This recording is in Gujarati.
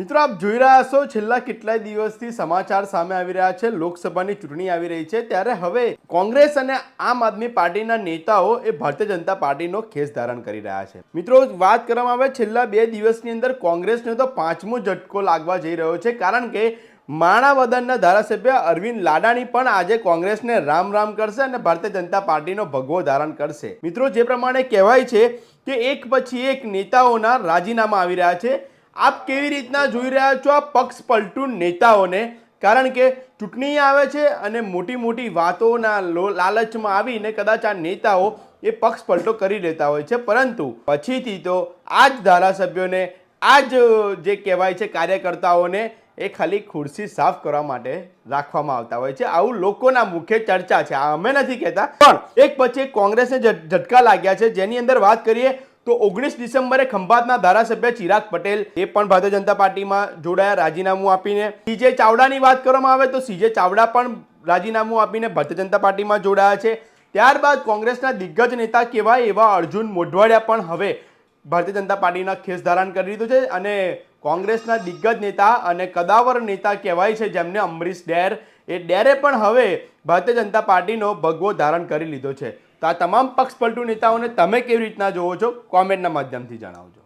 મિત્રો, આપ જોઈ રહ્યા છો, છેલ્લા કેટલાય દિવસથી સમાચાર સામે આવી રહ્યા છે. લોકસભાની ચૂંટણી આવી રહી છે. ત્યારે હવે કોંગ્રેસ અને આમ આદમી પાર્ટીના નેતાઓ એ ભારતીય જનતા પાર્ટીનો ખેસ ધારણ કરી રહ્યા છે. મિત્રો, વાત કરવામાં આવે, છેલ્લા બે દિવસની અંદર કોંગ્રેસને તો પાંચમો ઝટકો લાગવા જઈ રહ્યો છે. કારણ કે માણાવદનના ધારાસભ્ય અરવિંદ લાડાણી પણ આજે કોંગ્રેસને રામ રામ કરશે અને ભારતીય જનતા પાર્ટીનો ભગવો ધારણ કરશે. મિત્રો, જે પ્રમાણે કહેવાય છે કે એક પછી એક નેતાઓના રાજીનામા આવી રહ્યા છે. આપ કેવી રીતના જોઈ રહ્યા છો આ પક્ષ પલટુ નેતાઓને? કારણ કે ચૂંટણી આવે છે અને મોટી મોટી વાતોના લાલચમાં આવીને કદાચ આ નેતાઓ એ પક્ષ પલટો કરી લેતા હોય છે. પરંતુ પછીથી તો આ જ ધારાસભ્યોને આ જ જે કહેવાય છે કાર્યકર્તાઓને એ ખાલી ખુરશી સાફ કરવા માટે રાખવામાં આવતા હોય છે. આવું લોકોના મુખ્ય ચર્ચા છે. આ અમે નથી કહેતા. પણ એક પછી કોંગ્રેસને ઝટકા લાગ્યા છે. જેની અંદર વાત કરીએ તો ઓગણીસ ડિસેમ્બરે ખંભાતના ધારાસભ્ય ચિરાગ પટેલ એ પણ ભારતીય જનતા પાર્ટીમાં જોડાયા, રાજીનામું આપીને. સીજે ચાવડાની વાત કરવામાં આવે તો સીજે ચાવડા પણ રાજીનામું આપીને ભારતીય જનતા પાર્ટીમાં જોડાયા છે. ત્યારબાદ કોંગ્રેસના દિગ્ગજ નેતા કહેવાય એવા અર્જુન મોઢવાડિયા પણ હવે ભારતીય જનતા પાર્ટીના ખેસ ધારણ કરી લીધું છે અને કોંગ્રેસના દિગ્ગજ નેતા અને કદાવર નેતા કહેવાય છે જેમને અમરીશ ડેર. એ ડેરે પણ હવે ભારતીય જનતા પાર્ટીનો ભગવો ધારણ કરી લીધો છે. તો આ તમામ પક્ષ પલટુ નેતાઓને તમે કેવી રીતના જોવો છો? કોમેન્ટના માધ્યમથી જણાવજો.